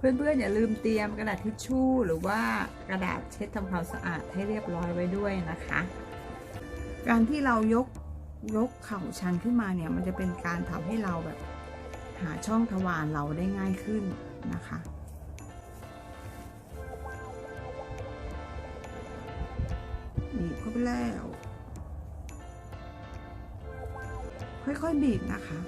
เพื่อนๆอย่าลืมเตรียมกระดาษทิชชู่ หรือว่ากระดาษเช็ดทำความสะอาดให้เรียบร้อยไว้ด้วยนะคะ การที่เรายกยกเข่าชันขึ้นมาเนี่ยมันจะเป็นการทำให้เราแบบหาช่องทวารเราได้ง่ายขึ้นนะคะบีบเข้าไปแล้ว ค่อยๆบีบนะคะ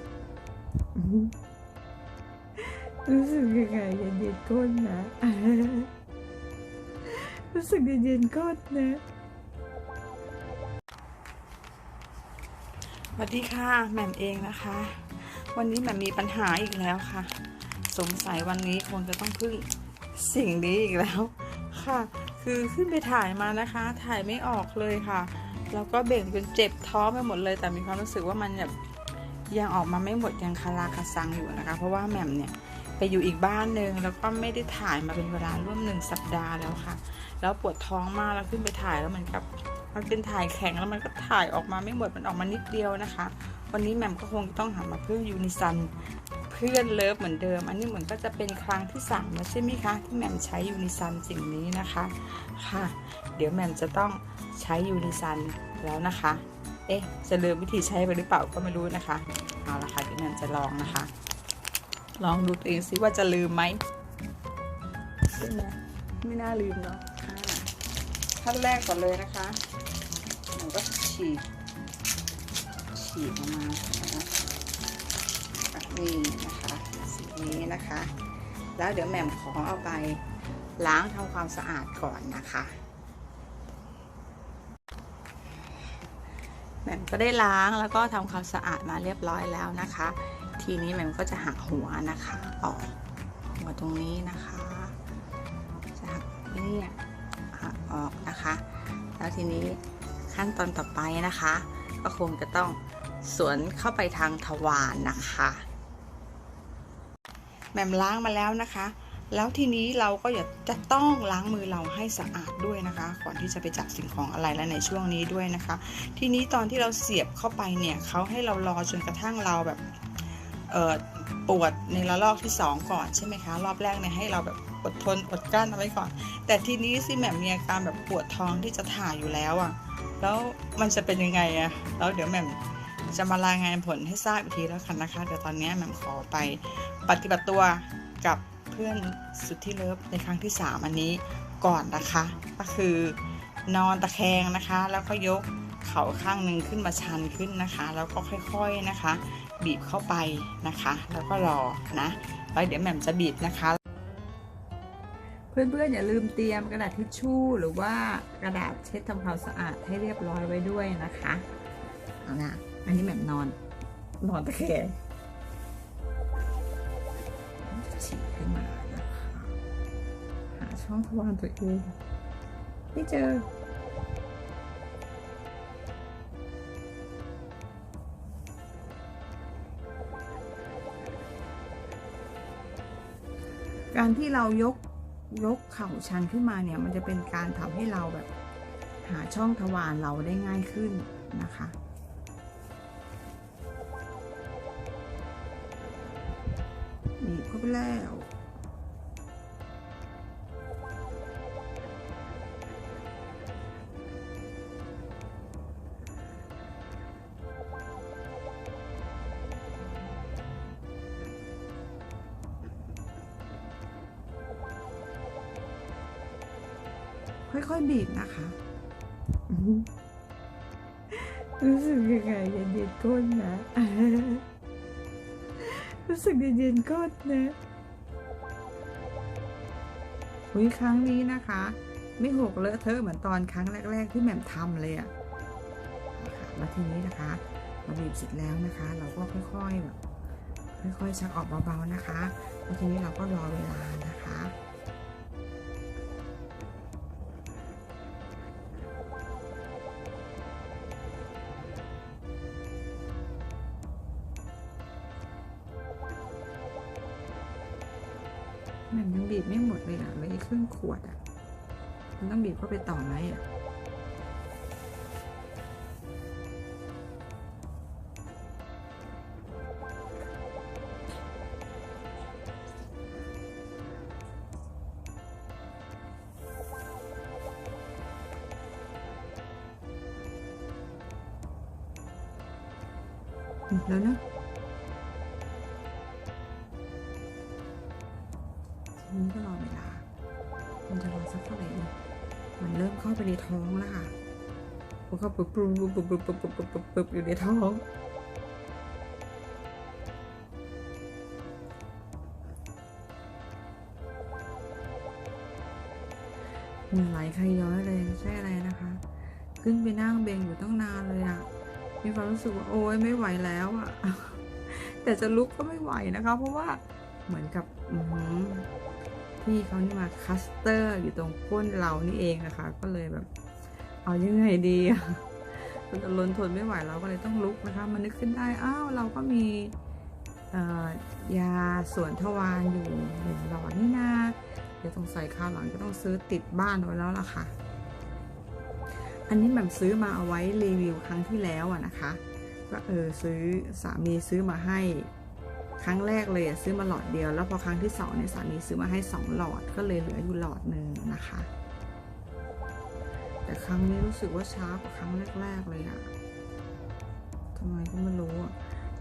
รู้สึกยังไงเย็นๆก้นนะรู้สึกเย็นๆก้นนะสวัสดีค่ะแหม่มเองนะคะ วันนี้แหม่มมีปัญหาอีกแล้วค่ะ สงสัยวันนี้คงจะต้องพึ่งสิ่งนี้อีกแล้วค่ะ คือขึ้นไปถ่ายมานะคะ ถ่ายไม่ออกเลยค่ะแล้วก็เบ่งจนเจ็บท้องไปหมดเลย แต่มีความรู้สึกว่ามันแบบยังออกมาไม่หมดยังคาราคาซังอยู่นะคะ เพราะว่าแหม่มเนี่ย อยู่อีกบ้านหนึ่งแล้วก็ไม่ได้ถ่ายมาเป็นเวลาร่วมหนึ่งสัปดาห์แล้วค่ะ แล้วปวดท้องมากแล้วขึ้นไปถ่ายแล้วเหมือนกับมันเป็นถ่ายแข็งแล้วมันก็ถ่ายออกมาไม่หมดมันออกมานิดเดียวนะคะ วันนี้แหม่มก็คงต้องหามาเพื่อยูนิซันเพื่อนเลิฟเหมือนเดิม อันนี้เหมือนก็จะเป็นครั้งที่สามแล้วใช่ไหมคะที่แหม่มใช้ยูนิซันสิ่งนี้นะคะค่ะ เดี๋ยวแหม่มจะต้องใช้ยูนิซันแล้วนะคะ เอ๊ะจะลืมวิธีใช้ไปหรือเปล่าก็ไม่รู้นะคะเอาละค่ะเดี๋ยวแหม่มจะลองนะคะ ลองดูตัวเองซิว่าจะลืมไหมใช่ไหมไม่น่าลืมเนาะอ่าขั้นแรกก่อนเลยนะคะแหม่มก็ฉีดฉีดออกมานะคะแบบนี่นะคะสีนี้นะคะ แล้วเดี๋ยวแหม่มขอเอาไปล้างทำความสะอาดก่อนนะคะแหม่มก็ได้ล้างแล้วก็ทำความสะอาดมาเรียบร้อยแล้วนะคะ ทีนี้แม่มก็จะหักหัวนะคะออกหัวตรงนี้นะคะ จะหักเนี่ยหักออกนะคะ แล้วทีนี้ขั้นตอนต่อไปนะคะ ก็คงจะต้องสวนเข้าไปทางทวารนะคะแหม่มล้างมาแล้วนะคะ แล้วทีนี้เราก็อย่าจะต้องล้างมือเราให้สะอาดด้วยนะคะ ก่อนที่จะไปจับสิ่งของอะไรและในช่วงนี้ด้วยนะคะ ทีนี้ตอนที่เราเสียบเข้าไปเนี่ยเขาให้เรารอจนกระทั่งเราแบบ ปวดในระลอกที่ 2 ก่อนใช่ไหมคะ รอบแรกเนี่ยให้เราแบบอดทนอดกลั้นเอาไว้ก่อน แต่ทีนี้สิแหม่มมีอาการแบบปวดท้องที่จะถ่ายอยู่แล้วอะ่ะ แล้วมันจะเป็นยังไงอะแล้วเดี๋ยวแหม่มจะมารายงานผลให้ทราบอีกทีแล้วกันนะคะเดี๋ยวตอนนี้แหม่มขอไปปฏิบัติตัวกับเพื่อนสุดที่เลิฟในครั้งที่ 3 อันนี้ก่อนนะคะ ก็คือนอนตะแคงนะคะ แล้วก็ยกเข่าข้างหนึ่งขึ้นมาชันขึ้นนะคะ แล้วก็ค่อยๆนะคะ บีบเข้าไปนะคะ แล้วก็รอนะแล้วเดี๋ยวแหม่มจะบีบนะคะ เพื่อนๆอย่าลืมเตรียมกระดาษทิชชู่หรือว่ากระดาษเช็ดทำความสะอาดให้เรียบร้อยไว้ด้วยนะคะเอานะอันนี้แหม่มนอน นอนตะแคงฉีดขึ้นมานะคะหาช่องทวารตัวเองไม่เจอ การที่เรายกยกเข่าชันขึ้นมาเนี่ย มันจะเป็นการทำให้เราแบบ หาช่องทวารเราได้ง่ายขึ้นนะคะบีบเข้าไปแล้ว ค่อยๆบีบนะคะ รู้สึกยังไงเย็นๆก้นนะ รู้สึกเย็นๆก้นนะอุ้ยครั้งนี้นะคะ ไม่หกเลอะเทอะเหมือนตอนครั้งแรก ๆ ที่แหม่มทำเลยอะะแล้วทีนี้นะคะเราบีบเสร็จแล้วนะคะ เราก็ค่อยๆแบบค่อยๆชักออกเบาๆนะคะแล้วทีนี้เราก็รอเวลานะคะ ไม่ใช่ครึ่งขวดอะ มันต้องบีบเข้าไปต่อไหมอะแล้วนะทีนี้ก็รอ มันเริ่มเข้าไปในท้องแล้วค่ะมันก็ปุ๊บปุ๊บปุ๊บปุ๊บปุ๊บปุ๊บปุ๊บปุ๊บปุ๊บอยู่ในท้องเหนื่อยใครย้อยเลยใช่อะไรนะคะ ขึ้นไปนั่งเบงอยู่ตั้งนานเลยอะมีความรู้สึกว่าโอ๊ยไม่ไหวแล้วอะแต่จะลุกก็ไม่ไหวนะคะ เพราะว่าเหมือนกับอื พี่เขานี่มาคัสเตอร์อยู่ตรงก้นเรานี่เองนะคะ ก็เลยแบบ เอายังไงดีมันจะล้นทนไม่ไหวเราก็เลยต้องลุกนะคะมันนึกขึ้นได้อ้าวเราก็มียาสวนทวารอยู่หนึ่งหลอดนี่นาเดี๋ยวสงสัยคราวหลังก็ต้องซื้อติดบ้านไว้แล้วล่ะค่ะอันนี้แหม่มซื้อมาเอาไว้รีวิวครั้งที่แล้วอะนะคะก็เออซื้อสามีซื้อมาให้ ครั้งแรกเลยซื้อมาหลอดเดียว แล้วพอครั้งที่สองเนี่ยสามีซื้อมาให้สองหลอดก็เลยเหลืออยู่หลอดหนึ่งนะคะ แต่ครั้งนี้รู้สึกว่าช้ากว่าครั้งแรกๆเลยอะทำไมก็ไม่รู้อะ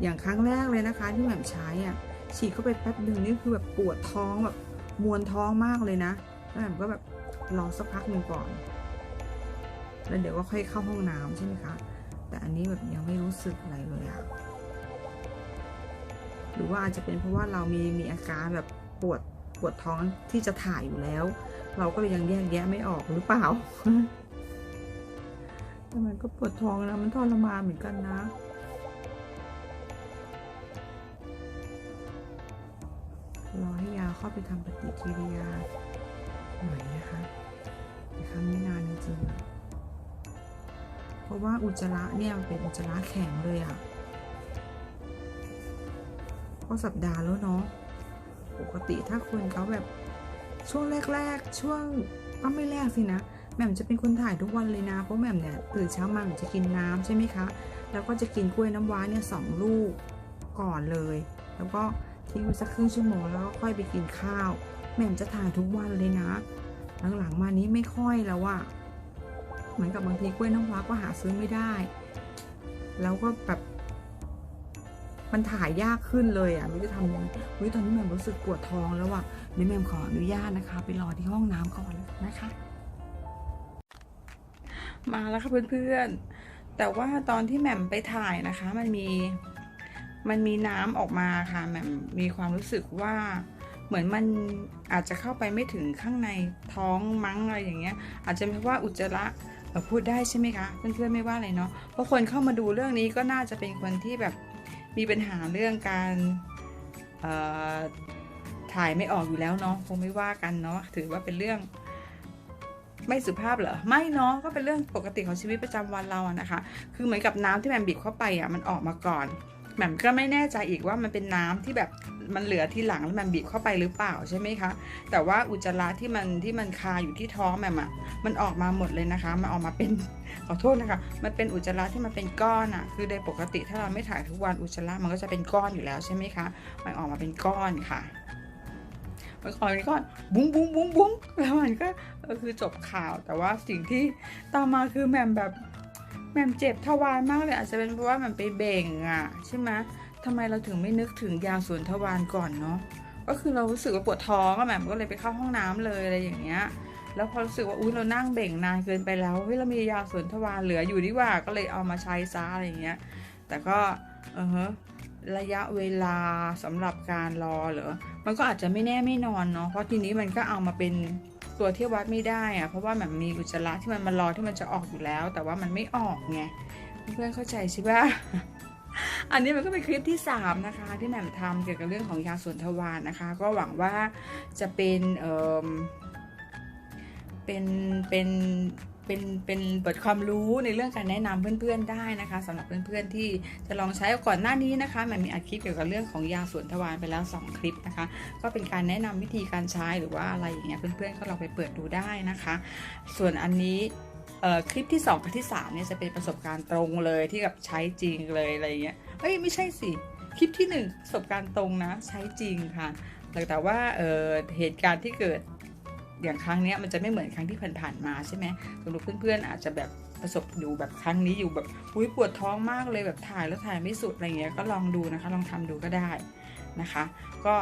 อย่างครั้งแรกเลยนะคะ ที่แหม่มใช้อะฉีดเข้าไปแป๊บหนึ่งนี่คือแบบปวดท้องแบบมวนท้องมากเลยนะแล้วแหม่มก็แบบรอสักพักหนึ่งก่อน แล้วเดี๋ยวก็ค่อยเข้าห้องน้ำใช่ไหมคะแต่อันนี้แบบยังไม่รู้สึกอะไรเลยอะ หรือว่าอาจจะเป็นเพราะว่าเรามีมีอาการแบบปวดปวดท้องที่จะถ่ายอยู่แล้ว เราก็เลยยังแยกแยะไม่ออกหรือเปล่าแต่มันก็ปวดท้องนะมันทรมานเหมือนกันนะรอให้ยาเข้าไปทำปฏิกิริยาหน่อยนะคะแต่ครั้งนี้นานจริงเพราะว่าอุจจาระเนี่ยเป็นอุจจาระแข็งเลยอะ ก็สัปดาห์แล้วเนาะปกติถ้าคนเขาแบบช่วงแรก ๆ ช่วงก็ไม่แรกสินะแหม่มจะเป็นคนถ่ายทุกวันเลยนะ เพราะแหม่มเนี่ยตื่นเช้ามาจะกินน้ำใช่ไหมคะ แล้วก็จะกินกล้วยน้ำว้าเนี่ยสองลูกก่อนเลย แล้วก็ทิ้งไว้สักครึ่งชั่วโมงแล้วก็ค่อยไปกินข้าวแหม่มจะถ่ายทุกวันเลยนะ หลังๆมานี้ไม่ค่อยแล้วอะเหมือนกับบางทีกล้วยน้ำว้าก็หาซื้อไม่ได้ แล้วก็แบบ มันถ่ายยากขึ้นเลยอะไม่รู้จะทำยังไงวิตอนนี้แมมรู้สึกปวดท้องแล้วอะเดี๋ยวแมมขออนุญาตนะคะ ไปรอที่ห้องน้ำก่อนนะคะ มาแล้วค่ะเพื่อนๆ แต่ว่าตอนที่แหม่มไปถ่ายนะคะ มันมีมันมีน้ำออกมาค่ะแหม่มมีความรู้สึกว่าเหมือนมันอาจจะเข้าไปไม่ถึงข้างในท้องมั้งอะไรอย่างเงี้ย อาจจะเพราะว่าอุจจาระเอ่อพูดได้ใช่ไหมคะเพื่อนๆไม่ว่าอะไรเนาะเพราะคนเข้ามาดูเรื่องนี้ก็น่าจะเป็นคนที่แบบ มีปัญหาเรื่องการถ่ายไม่ออกอยู่แล้วเนาะคงไม่ว่ากันเนาะถือว่าเป็นเรื่องไม่สุภาพเหรอไม่เนาะก็เป็นเรื่องปกติของชีวิตประจำวันเราอะนะคะ คือเหมือนกับน้ำที่แมนบีบเข้าไปอะมันออกมาก่อน แหม่มก็ไม่แน่ใจอีกว่ามันเป็นน้ำที่แบบมันเหลือที่หลังแล้วแหม่มบีบเข้าไปหรือเปล่าใช่ไหมคะ แต่ว่าอุจจาระที่มันที่มันคาอยู่ที่ท้องแหม่มอะมันออกมาหมดเลยนะคะ มันออกมาเป็นขอโทษนะคะ มันเป็นอุจจาระที่มันเป็นก้อนอะคือโดยปกติถ้าเราไม่ถ่ายทุกวันอุจจาระมันก็จะเป็นก้อนอยู่แล้วใช่ไหมคะ มันออกมาเป็นก้อนค่ะมันออกเป็นก้อนบุ้งบุ้งบุ้งบุ้งแล้วมันก็คือจบข่าวแต่ว่าสิ่งที่ตามมาคือแหม่มแบบ แหม่มเจ็บทวารมากเลยอาจจะเป็นเพราะว่ามันไปเบ่งอะใช่ไหมทำไมเราถึงไม่นึกถึงยาสวนทวารก่อนเนาะก็คือเรารู้สึกว่าปวดท้องอะแหม่มก็เลยไปเข้าห้องน้ำเลยอะไรอย่างเงี้ย แล้วพอรู้สึกว่าอุ้ยเรานั่งเบ่งนานเกินไปแล้วเฮ้ยเรามียาสวนทวารเหลืออยู่ดีกว่าก็เลยเอามาใช้ซะอะไรอย่างเงี้ย แต่ก็เออฮระยะเวลาสำหรับการรอเหรอมันก็อาจจะไม่แน่ไม่นอนเนาะเพราะทีนี้มันก็เอามาเป็น ตัวที่วัดไม่ได้อะเพราะว่าแบบมีอุจจาระที่มันมารอที่มันจะออกอยู่แล้ว แต่ว่ามันไม่ออกไงเพื่อนเข้าใจใช่ปะอันนี้มันก็เป็นคลิปที่ 3 นะคะ ที่แหม่มทำเกี่ยวกับเรื่องของยาส่วนทวารนะคะ ก็หวังว่าจะเป็นเออเป็นเป็น เป็นเป็นบทความรู้ในเรื่องการแนะนำเพื่อนๆได้นะคะสำหรับเพื่อนๆที่จะลองใช้ก่อนหน้านี้นะคะมันมีอัดคลิปเกี่ยวกับเรื่องของยาสวนทวารไปแล้ว 2 คลิปนะคะ ก็เป็นการแนะนำวิธีการใช้หรือว่าอะไรอย่างเงี้ยเพื่อนๆก็ลองไปเปิดดูได้นะคะ ส่วนอันนี้คลิปที่ 2 กับที่3เนี่ยจะเป็นประสบการณ์ตรงเลยที่กับใช้จริงเลยอะไรเงี้ยเฮ้ยไม่ใช่สิคลิปที่ 1 ประสบการณ์ตรงนะใช้จริงค่ะแต่แต่ว่าเเหตุการณ์ที่เกิด อย่างครั้งเนี้ยมันจะไม่เหมือนครั้งที่ผ่านๆมาใช่ไหมสำหรับเพื่อนๆอาจจะแบบประสบอยู่แบบครั้งนี้อยู่แบบอุ้ยปวดท้องมากเลยแบบถ่ายแล้วถ่ายไม่สุดอะไรเงี้ยก็ลองดูนะคะ ลองทำดูก็ได้นะคะ ก็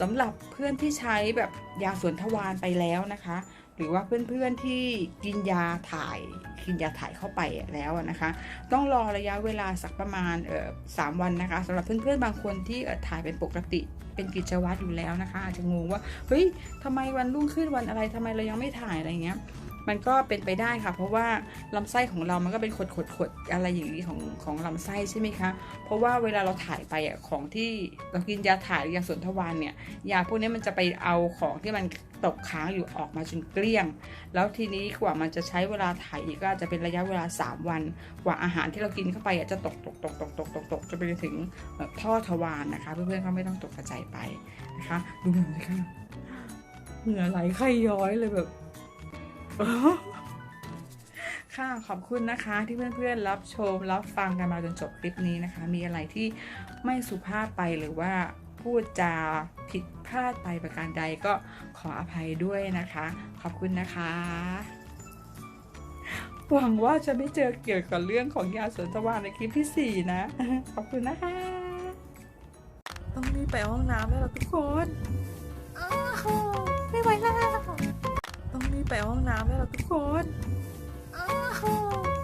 สำหรับเพื่อนที่ใช้แบบยาสวนทวารไปแล้วนะคะ หรือว่าเพื่อนๆที่กินยาถ่ายกินยาถ่ายเข้าไปแล้วนะคะ ต้องรอระยะเวลาสักประมาณเออสามวันนะคะสำหรับเพื่อนๆบางคนที่เออถ่ายเป็นปกติเป็นกิจวัตรอยู่แล้วนะคะอาจจะงงว่าเฮ้ยทำไมวันรุ่งขึ้นวันอะไรทำไมเรายังไม่ถ่ายอะไรเงี้ย มันก็เป็นไปได้ค่ะ เพราะว่าลำไส้ของเรามันก็เป็นขดขดขดๆอะไรอย่างนี้ของของลำไส้ใช่ไหมคะ เพราะว่าเวลาเราถ่ายไปอะของที่เรากินยาถ่ายยาสวนทวารเนี่ยยาพวกนี้มันจะไปเอาของที่มันตกค้างอยู่ออกมาจนเกลี้ยง แล้วทีนี้กว่ามันจะใช้เวลาถ่ายอีกก็จะเป็นระยะเวลา 3 วัน กว่าอาหารที่เรากินเข้าไปอะจะตกตกตกตกตกตกตกจนไปถึงท่อทวารนะคะ เพื่อนๆก็ไม่ต้องตกกระจายไปนะคะดูแบบนี้ค่ะเหงื่อไหลไขย้อยเลยแบบ ค่ะขอบคุณนะคะที่เพื่อนๆรับชมรับฟังกันมาจนจบคลิปนี้นะคะ มีอะไรที่ไม่สุภาพไปหรือว่าพูดจาผิดพลาดไปประการใดก็ขออภัยด้วยนะคะ ขอบคุณนะคะหวังว่าจะไม่เจอเกี่ยวกับเรื่องของยาสวนทวารในคลิปที่ 4 นะ ขอบคุณนะคะ ต้องรีบไปห้องน้ำแล้วล่ะทุกคน อ้าวไม่ไหวแล้ว รีบไปห้องน้ำแล้วล่ะทุกคน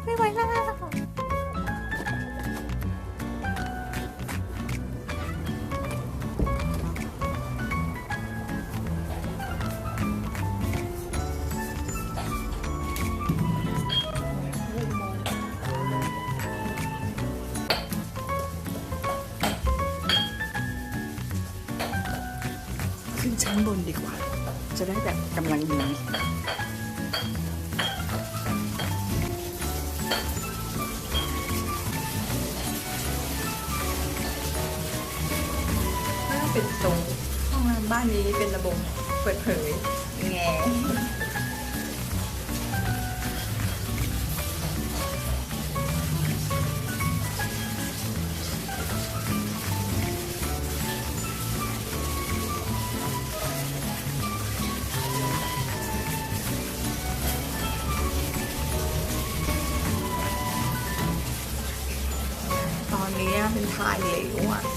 ไม่ไหวแล้วขึ้นชั้นบนดีกว่า จะได้แบบกำลังดีถ้าเป็นตรงห้องน้ำบ้านนี้เป็นระบบเปิดเผยแง นี้เป็น